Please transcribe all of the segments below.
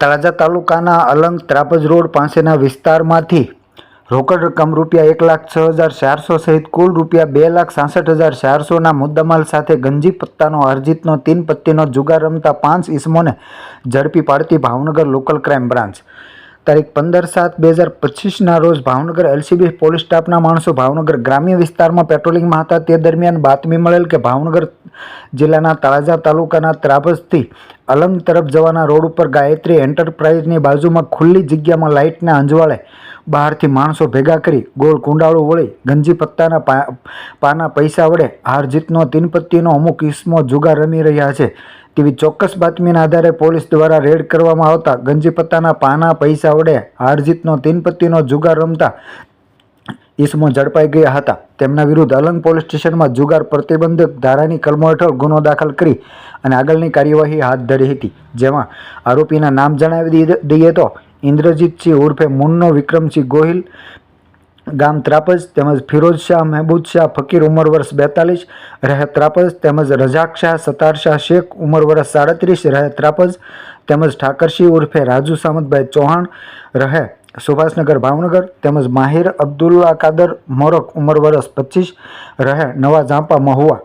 તળાજા તાલુકાના અલંગ ત્રાપજ રોડ પાસેના વિસ્તારમાંથી રોકડ રકમ રૂપિયા એક લાખ છ હજાર ચારસો સહિત કુલ રૂપિયા બે લાખ સાસઠ હજાર ચારસોના મુદ્દામાલ સાથે ગંજી પત્તાનો અરજીતનો તીન પત્તીનો જુગાર રમતા પાંચ ઇસમોને ઝડપી પાડતી ભાવનગર લોકલ ક્રાઇમ બ્રાન્ચ. તારીખ પંદર સાત બે હજાર પચીસના રોજ ભાવનગર એલસીબી પોલીસ સ્ટાફના માણસો ભાવનગર ગ્રામ્ય વિસ્તારમાં પેટ્રોલિંગમાં હતા. તે દરમિયાન બાતમી મળેલ કે ભાવનગર જિલ્લાના તળાજા તાલુકાના ત્રાબસથી અલંગ તરફ જવાના રોડ ઉપર ગાયત્રી એન્ટરપ્રાઇઝની બાજુમાં ખુલ્લી જગ્યામાં લાઇટના અંજવાળે બહારથી માણસો ભેગા કરી ગોળ કુંડાળું વળી ગંજી પત્તાના પાના પૈસા વડે હાર જીતનો તીનપત્તીનો અમુક ઇસમો જુગાર રમી રહ્યા છે. તેવી ચોક્કસ બાતમીના આધારે પોલીસ દ્વારા રેડ કરવામાં આવતા ગંજીપત્તાના પાના પૈસા વડે હારજીતનો તીનપત્તીનો જુગાર રમતા ઈસમો ઝડપાઈ ગયા હતા. તેમના વિરુદ્ધ અલંગ પોલીસ સ્ટેશનમાં જુગાર પ્રતિબંધક ધારાની કલમો હેઠળ ગુનો દાખલ કરી અને આગળની કાર્યવાહી હાથ ધરી હતી. જેમાં આરોપીના નામ જણાવી દઈએ તો ઇન્દ્રજીતસિંહ ઉર્ફે મુન્નો વિક્રમસિંહ ગોહિલ ગામ ત્રાપજ તેમજ ફિરોજ શાહ મહેબૂદ શાહ ફકીર ઉંમર વર્ષ બેતાલીસ, રહે ત્રાપજ તેમજ રજાક શાહ, સતાર શાહ શેખ, ઉંમર વર્ષ સાડત્રીસ, રહે ત્રાપજ તેમજ ઠાકરસિંહ ઉર્ફે રાજુ સામંતભાઈ ચૌહાણ, રહે સુભાષનગર ભાવનગર તેમજ માહિર અબ્દુલ્લા કાદર મોરક, ઉંમર વર્ષ પચીસ, રહે નવા ઝાંપા મહુવા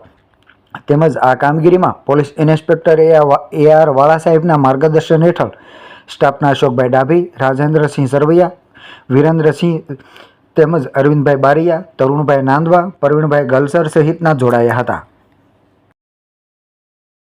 તેમજ આ કામગીરીમાં પોલીસ ઇન્સ્પેક્ટર એ આર વાળા સાહેબના માર્ગદર્શન હેઠળ સ્ટાફના અશોકભાઈ ડાભી, રાજેન્દ્રસિંહ સરવૈયા, વિરેન્દ્રસિંહ તેમજ અરવિંદભાઈ બારિયા તરુણભાઈ નાંદવા પ્રવીણભાઈ ગલસર સહિતના જોડાયા હતા.